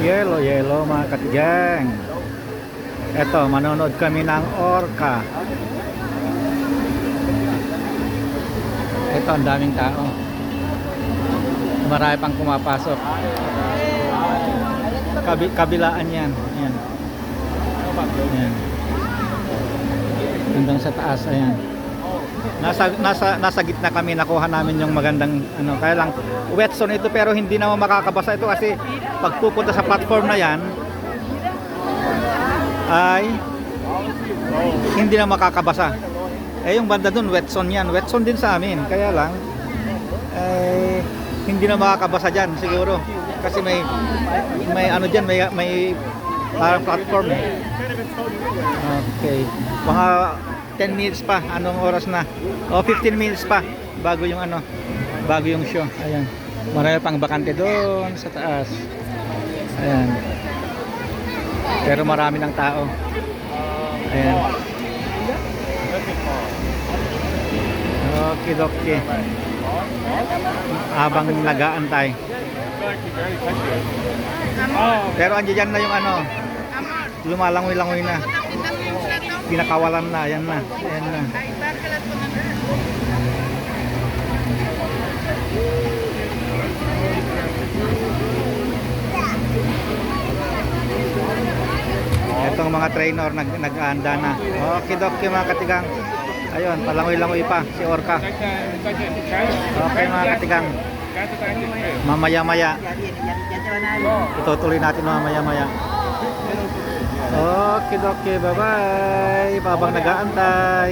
Yellow, yellow mga katigang. Eto, manonood kami ng orca. Ito, ang daming tao. Marami pang pumapasok. Kabi, kabilaan yan. Ayan. Ayan. Hanggang sa taas, ayan. Nasa nasa nasa gitna kami nakuha namin yung magandang ano kaya lang wet zone ito pero hindi naman makakabasa ito kasi pag pupunta sa platform na yan ay hindi na makakabasa. Eh yung banda dun wet zone yan, wet zone din sa amin. Kaya lang eh hindi na makakabasa diyan siguro kasi may may ano diyan may may parang platform eh. Okay. Mga 10 minutes pa. Anong oras na? O 15 minutes pa bago yung ano, bago yung show. Ayan. Marami pang bakante doon sa taas. Ayan. Pero marami ng tao. Ayan. Okay, okay. Habang nag-aantay. Pero andiyan na yung ano, lumalangoy-langoy na. Pinakawalan na, ayan na. Ayan na. Itong mga trainer nag nag-aanda na. Okay, okay mga katigang. Ayun, palangoy-langoy pa si Orca. Okay mga katigang. Mamaya-maya. Itutuloy natin mamaya-maya. Okay, okay. Bye-bye. Babang nag-aantay.